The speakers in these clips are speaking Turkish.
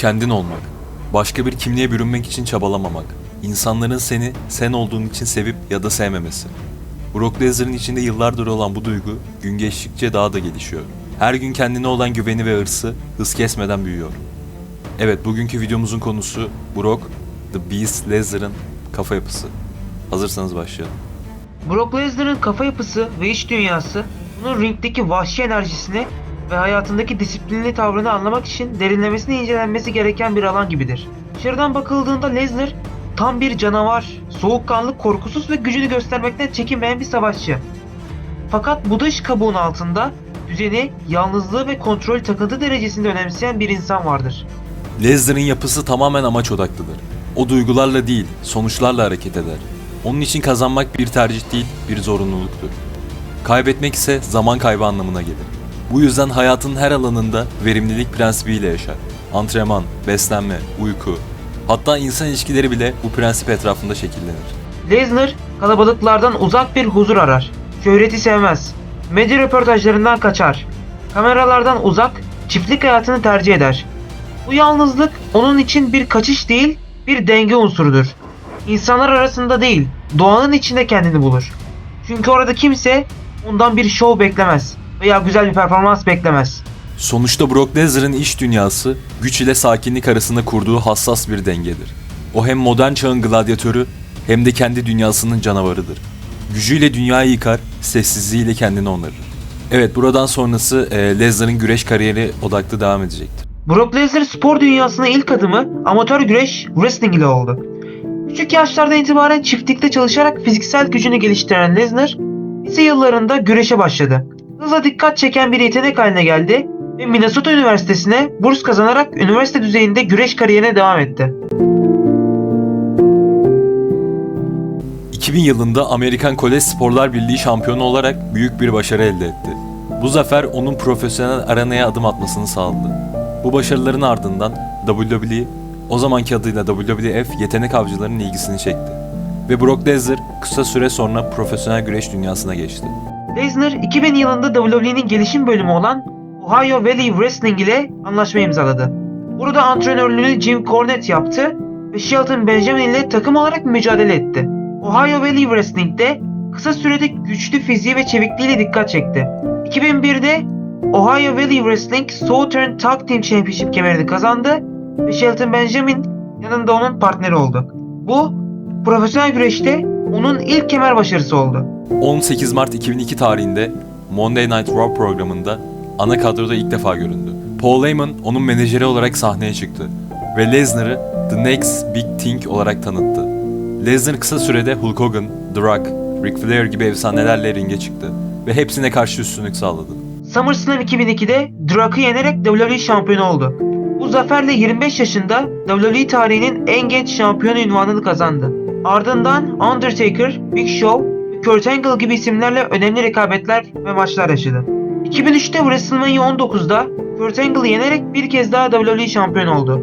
Kendin olmak. Başka bir kimliğe bürünmek için çabalamamak. İnsanların seni sen olduğun için sevip ya da sevmemesi. Brock Lesnar'ın içinde yıllardır olan bu duygu gün geçtikçe daha da gelişiyor. Her gün kendine olan güveni ve hırsı hız kesmeden büyüyor. Evet bugünkü videomuzun konusu Brock The Beast Lesnar'ın kafa yapısı. Hazırsanız başlayalım. Brock Lesnar'ın kafa yapısı ve iç dünyası, onun ringdeki vahşi enerjisini ve hayatındaki disiplinli tavrını anlamak için derinlemesine incelenmesi gereken bir alan gibidir. Dışarıdan bakıldığında Lesnar tam bir canavar, soğukkanlı, korkusuz ve gücünü göstermekten çekinmeyen bir savaşçı. Fakat bu dış kabuğun altında düzeni, yalnızlığı ve kontrol takıntı derecesinde önemseyen bir insan vardır. Lesnar'ın yapısı tamamen amaç odaklıdır. O duygularla değil, sonuçlarla hareket eder. Onun için kazanmak bir tercih değil, bir zorunluluktur. Kaybetmek ise zaman kaybı anlamına gelir. Bu yüzden hayatın her alanında verimlilik prensibiyle yaşar. Antrenman, beslenme, uyku, hatta insan ilişkileri bile bu prensip etrafında şekillenir. Lesnar kalabalıklardan uzak bir huzur arar. Şöhreti sevmez. Medya röportajlarından kaçar. Kameralardan uzak, çiftlik hayatını tercih eder. Bu yalnızlık onun için bir kaçış değil, bir denge unsurudur. İnsanlar arasında değil, doğanın içinde kendini bulur. Çünkü orada kimse ondan bir şov beklemez veya güzel bir performans beklemez. Sonuçta Brock Lesnar'ın iş dünyası, güç ile sakinlik arasında kurduğu hassas bir dengedir. O hem modern çağın gladyatörü hem de kendi dünyasının canavarıdır. Gücüyle dünyayı yıkar, sessizliğiyle kendini onarır. Evet buradan sonrası e, Lesnar'ın güreş kariyeri odaklı devam edecektir. Brock Lesnar spor dünyasına ilk adımı amatör güreş wrestling ile oldu. Küçük yaşlardan itibaren çiftlikte çalışarak fiziksel gücünü geliştiren Lesnar, lise yıllarında güreşe başladı. Hızla dikkat çeken bir yetenek haline geldi ve Minnesota Üniversitesi'ne burs kazanarak üniversite düzeyinde güreş kariyerine devam etti. 2000 yılında Amerikan Kolej Sporlar Birliği şampiyonu olarak büyük bir başarı elde etti. Bu zafer onun profesyonel arenaya adım atmasını sağladı. Bu başarıların ardından WWE, o zamanki adıyla WWF yetenek avcılarının ilgisini çekti. Ve Brock Lesnar kısa süre sonra profesyonel güreş dünyasına geçti. Lesnar 2000 yılında WWE'nin gelişim bölümü olan Ohio Valley Wrestling ile anlaşma imzaladı. Burada antrenörlüğünü Jim Cornette yaptı ve Shelton Benjamin ile takım olarak mücadele etti. Ohio Valley Wrestling'de kısa sürede güçlü fiziği ve çevikliğiyle dikkat çekti. 2001'de Ohio Valley Wrestling Southern Tag Team Championship kemerini kazandı ve Shelton Benjamin yanında onun partneri oldu. Bu profesyonel güreşte onun ilk kemer başarısı oldu. 18 Mart 2002 tarihinde Monday Night Raw programında ana kadroda ilk defa göründü. Paul Heyman onun menajeri olarak sahneye çıktı ve Lesnar'ı The Next Big Thing olarak tanıttı. Lesnar kısa sürede Hulk Hogan, The Rock, Ric Flair gibi efsanelerle ringe çıktı ve hepsine karşı üstünlük sağladı. SummerSlam 2002'de Drak'ı yenerek WWE şampiyonu oldu. Bu zaferle 25 yaşında WWE tarihinin en genç şampiyonu ünvanını kazandı. Ardından Undertaker, Big Show Kurt Angle gibi isimlerle önemli rekabetler ve maçlar yaşadı. 2003'te WrestleMania 19'da Kurt Angle'ı yenerek bir kez daha WWE şampiyonu oldu.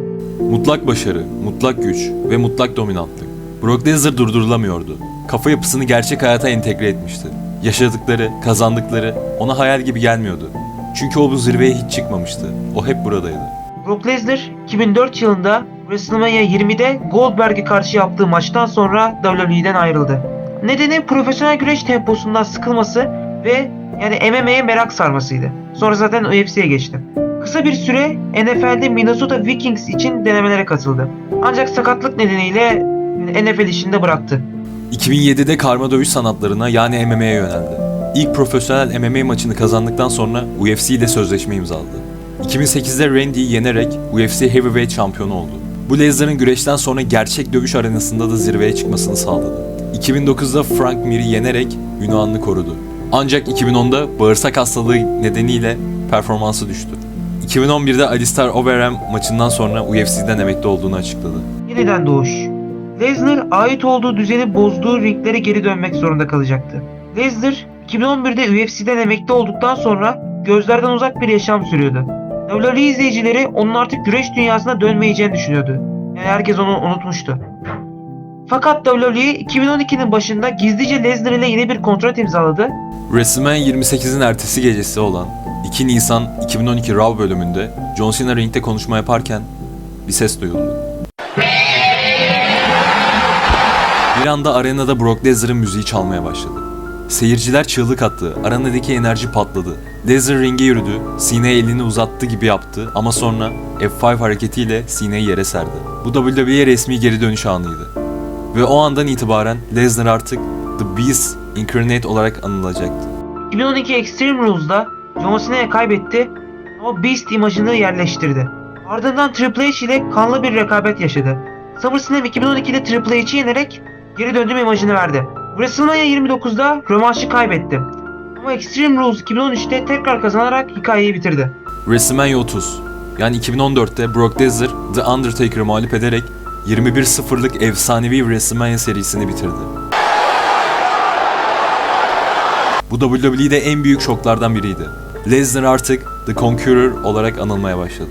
Mutlak başarı, mutlak güç ve mutlak dominantlık. Brock Lesnar durdurulamıyordu. Kafa yapısını gerçek hayata entegre etmişti. Yaşadıkları, kazandıkları ona hayal gibi gelmiyordu. Çünkü o bu zirveye hiç çıkmamıştı. O hep buradaydı. Brock Lesnar 2004 yılında WrestleMania 20'de Goldberg'e karşı yaptığı maçtan sonra WWE'den ayrıldı. Nedeni profesyonel güreş temposundan sıkılması ve yani MMA'ye merak sarmasıydı. Sonra zaten UFC'ye geçti. Kısa bir süre NFL'de Minnesota Vikings için denemelere katıldı. Ancak sakatlık nedeniyle NFL işinde bıraktı. 2007'de karma dövüş sanatlarına yani MMA'ye yöneldi. İlk profesyonel MMA maçını kazandıktan sonra UFC ile sözleşme imzaladı. 2008'de Randy'yi yenerek UFC Heavyweight şampiyonu oldu. Bu Lesnar'ın güreşten sonra gerçek dövüş arenasında da zirveye çıkmasını sağladı. 2009'da Frank Mir'i yenerek ünvanını korudu. Ancak 2010'da bağırsak hastalığı nedeniyle performansı düştü. 2011'de Alistair Overeem maçından sonra UFC'den emekli olduğunu açıkladı. Yeniden doğuş. Lesnar ait olduğu düzeni bozduğu ringlere geri dönmek zorunda kalacaktı. Lesnar 2011'de UFC'den emekli olduktan sonra gözlerden uzak bir yaşam sürüyordu. WWE izleyicileri onun artık güreş dünyasına dönmeyeceğini düşünüyordu. Yani herkes onu unutmuştu. Fakat WWE 2012'nin başında gizlice Lesnar ile yeni bir kontrat imzaladı WrestleMania 28'in ertesi gecesi olan 2 Nisan 2012 Raw bölümünde John Cena ringde konuşma yaparken bir ses duyuldu. Bir anda arenada Brock Lesnar'ın müziği çalmaya başladı. Seyirciler çığlık attı, arenadaki enerji patladı. Lesnar ringe yürüdü, Cena elini uzattı gibi yaptı ama sonra F5 hareketiyle Cena'yı yere serdi. Bu WWE resmi geri dönüş anıydı. Ve o andan itibaren Lesnar artık The Beast Incarnate olarak anılacaktı. 2012 Extreme Rules'da John Cena'ya kaybetti ama Beast imajını yerleştirdi. Ardından Triple H ile kanlı bir rekabet yaşadı. SummerSlam 2012'de Triple H'i yenerek geri döndüm imajını verdi. WrestleMania 29'da rövanşı kaybetti. Ama Extreme Rules 2013'te tekrar kazanarak hikayeyi bitirdi. WrestleMania 30 yani 2014'te Brock Lesnar The Undertaker'ı mağlup ederek 21-0'lık efsanevi WrestleMania serisini bitirdi. Bu WWE'de en büyük şoklardan biriydi. Lesnar artık The Conqueror olarak anılmaya başladı.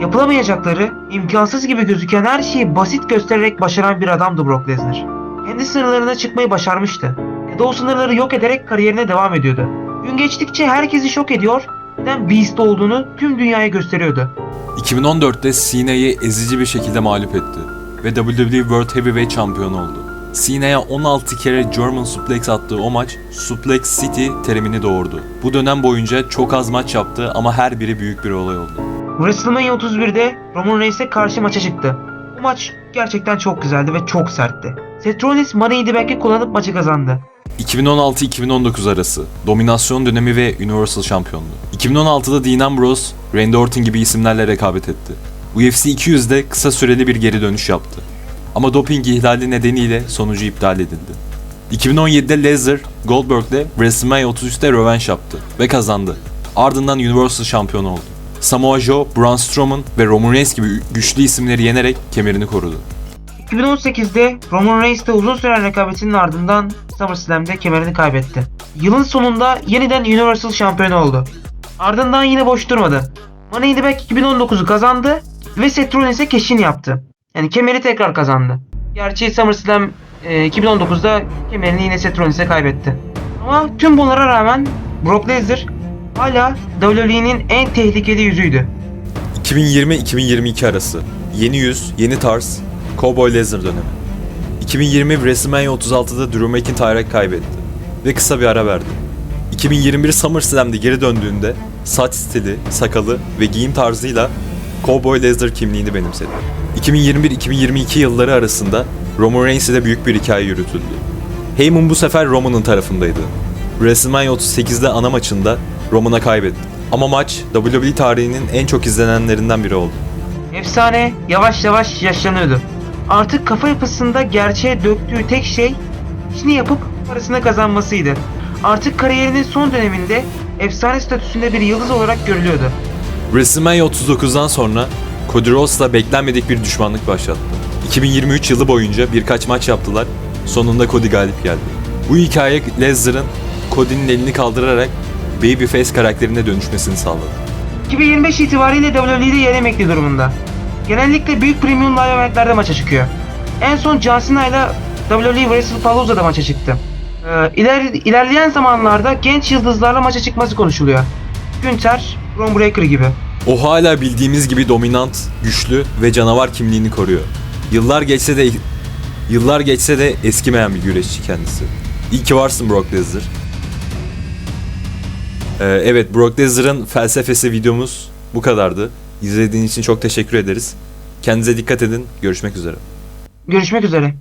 Yapılamayacakları, imkansız gibi gözüken her şeyi basit göstererek başaran bir adamdı Brock Lesnar. Kendi sınırlarına çıkmayı başarmıştı. Ya da o sınırları yok ederek kariyerine devam ediyordu. Gün geçtikçe herkesi şok ediyor, neden Beast olduğunu tüm dünyaya gösteriyordu. 2014'te Cena'yı ezici bir şekilde mağlup etti ve WWE World Heavyweight Şampiyonu oldu. Cena'ya 16 kere German Suplex attığı o maç Suplex City terimini doğurdu. Bu dönem boyunca çok az maç yaptı ama her biri büyük bir olay oldu. WrestleMania 31'de Roman Reigns'e karşı maça çıktı. Bu maç gerçekten çok güzeldi ve çok sertti. Seth Rollins Money in the Bank'i kullanıp maçı kazandı. 2016-2019 arası dominasyon dönemi ve Universal şampiyonluğu. 2016'da Dean Ambrose, Randy Orton gibi isimlerle rekabet etti. UFC 200'de kısa süreli bir geri dönüş yaptı. Ama doping ihlali nedeniyle sonucu iptal edildi. 2017'de Lesnar, Goldberg'le WrestleMania 33'te rövanş yaptı ve kazandı. Ardından Universal şampiyonu oldu. Samoa Joe, Braun Strowman ve Roman Reigns gibi güçlü isimleri yenerek kemerini korudu. 2018'de Roman Reigns'le uzun süren rekabetinin ardından SummerSlam'de kemerini kaybetti. Yılın sonunda yeniden Universal şampiyonu oldu. Ardından yine boş durmadı. Money in the Bank 2019'u kazandı ve Seth Rollins'e keşin yaptı. Yani kemeri tekrar kazandı. Gerçi SummerSlam e, 2019'da kemerini yine Seth Rollins'e kaybetti. Ama tüm bunlara rağmen Brock Lesnar hala WWE'nin en tehlikeli yüzüydü. 2020-2022 arası yeni yüz, yeni tarz, Cowboy Lesnar dönemi. 2020 WrestleMania 36'da Drew McIntyre'a kaybetti ve kısa bir ara verdi. 2021 SummerSlam'de geri döndüğünde saç stili, sakalı ve giyim tarzıyla Cowboy Lesnar kimliğini benimsedi. 2021-2022 yılları arasında Roman Reigns ile büyük bir hikaye yürütüldü. Heyman bu sefer Roman'ın tarafındaydı. WrestleMania 38'de ana maçında Roman'a kaybetti. Ama maç WWE tarihinin en çok izlenenlerinden biri oldu. Efsane yavaş yavaş yaşlanıyordu. Artık kafa yapısında gerçeğe döktüğü tek şey işini yapıp parasını kazanmasıydı. Artık kariyerinin son döneminde efsane statüsünde bir yıldız olarak görülüyordu. WrestleMania 39'dan sonra Cody Rhodes'la beklenmedik bir düşmanlık başlattı. 2023 yılı boyunca birkaç maç yaptılar, sonunda Cody galip geldi. Bu hikaye Lesnar'ın Cody'nin elini kaldırarak Babyface karakterine dönüşmesini sağladı. 2025 itibariyle WWE'de yer emekli durumunda. Genellikle büyük premium live eventlerde maça çıkıyor. En son John Cena ile WWE WrestlePalooza'da maça çıktı. Ee, iler, ilerleyen zamanlarda genç yıldızlarla maça çıkması konuşuluyor. Günther, Bron Breakker gibi. O hala bildiğimiz gibi dominant, güçlü ve canavar kimliğini koruyor. Yıllar geçse de yıllar geçse de eskimeyen bir güreşçi kendisi. İyi ki varsın Brock Lesnar. Ee, evet Brock Lesnar'ın felsefesi videomuz bu kadardı. İzlediğiniz için çok teşekkür ederiz. Kendinize dikkat edin. Görüşmek üzere. Görüşmek üzere.